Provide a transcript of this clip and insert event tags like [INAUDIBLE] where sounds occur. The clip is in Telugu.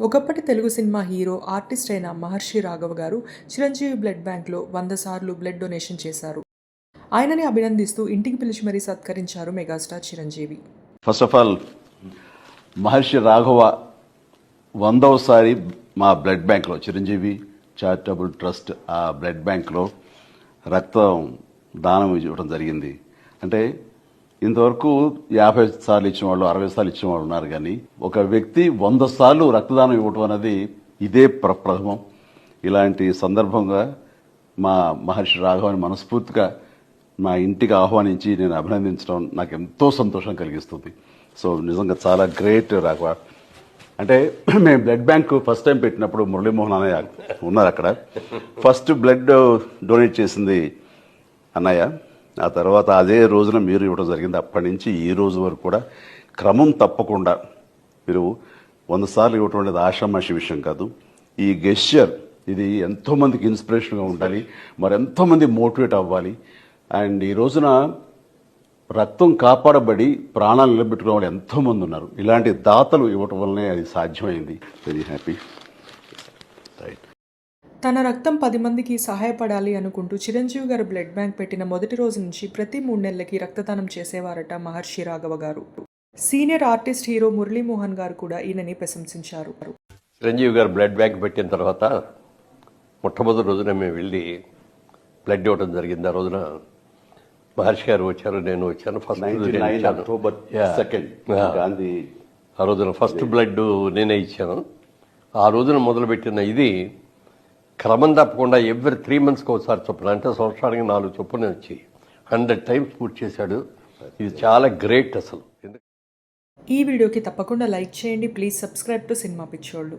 ఒకప్పటి తెలుగు సినిమా హీరో ఆర్టిస్ట్ అయిన మహర్షి రాఘవ గారు చిరంజీవి బ్లడ్ బ్యాంక్లో వంద సార్లు బ్లడ్ డొనేషన్ చేశారు. ఆయనని అభినందిస్తూ ఇంటికి పిలిచి మరీ సత్కరించారు megastar Chiranjeevi. First of all Maharshi Raghava వందవసారి మా బ్లడ్ బ్యాంక్లో చిరంజీవి చారిటబుల్ ట్రస్ట్ ఆ బ్లడ్ బ్యాంక్లో రక్తం దానం ఇవ్వడం జరిగింది. అంటే ఇంతవరకు యాభై సార్లు ఇచ్చిన వాళ్ళు అరవై సార్లు ఇచ్చిన వాళ్ళు ఉన్నారు కానీ ఒక వ్యక్తి వంద సార్లు రక్తదానం ఇవ్వటం అనేది ఇదే ప్ర ప్రథమం. ఇలాంటి సందర్భంగా మా మహర్షి రాఘవని మనస్ఫూర్తిగా మా ఇంటికి ఆహ్వానించి నేను అభినందించడం నాకు ఎంతో సంతోషం కలిగిస్తుంది. సో నిజంగా చాలా గ్రేట్ రాఘవ. అంటే [CLEARS THROAT] మేము బ్లడ్ బ్యాంక్ ఫస్ట్ టైం పెట్టినప్పుడు మురళీమోహన్ అన్నయ్య ఉన్నారు అక్కడ. ఫస్ట్ బ్లడ్ డొనేట్ చేసింది అన్నయ్య. ఆ తర్వాత అదే రోజున మీరు ఇవ్వడం జరిగింది. అప్పటి నుంచి ఈ రోజు వరకు కూడా క్రమం తప్పకుండా మీరు వంద సార్లు ఇవ్వటం ఆషామాషి విషయం కాదు. ఈ గెస్చర్ ఇది ఎంతోమందికి ఇన్స్పిరేషన్గా ఉండాలి. మరి ఎంతోమంది మోటివేట్ అవ్వాలి. అండ్ ఈ రోజున రక్తం కాపాడబడి ప్రాణాలు నిలబెట్టుకునే వాళ్ళు ఎంతోమంది ఉన్నారు. ఇలాంటి దాతలు ఇవ్వటం వల్లనే అది సాధ్యమైంది. వెరీ హ్యాపీ రైట్ తన రక్తం పది మందికి సహాయపడాలి అనుకుంటూ చిరంజీవి గారు బ్లడ్ బ్యాంక్ పెట్టిన మొదటి రోజు నుంచి ప్రతి మూడు నెలలకి రక్తదానం చేసేవారట మహర్షి రాఘవ గారు. సీనియర్ ఆర్టిస్ట్ హీరో మురళీమోహన్ గారు కూడా ఈయనని ప్రశంసించారు. చిరంజీవి గారు బ్లడ్ బ్యాంక్ పెట్టిన తర్వాత మొట్టమొదటి రోజున మేము వెళ్ళి బ్లడ్ ఇవ్వడం జరిగింది. ఆ రోజున మహర్షి గారు వచ్చారు నేను వచ్చాను. ఫస్ట్ అక్టోబర్ సెకండ్ గాంధీ ఆ రోజున ఫస్ట్ బ్లడ్ నేనే ఇచ్చాను. ఆ రోజున మొదలుపెట్టిన ఇది క్రమం తప్పకుండా ఎవ్రీ త్రీ మంత్స్కి ఒకసారి చొప్పున అంటే సంవత్సరానికి నాలుగు చొప్పున వచ్చి హండ్రెడ్ టైమ్స్ పూర్తి చేశాడు. ఇది చాలా గ్రేట్ అసలు. ఈ వీడియోకి తప్పకుండా లైక్ చేయండి. ప్లీజ్ సబ్స్క్రైబ్ టు సినిమా పిచ్చోళ్ళు.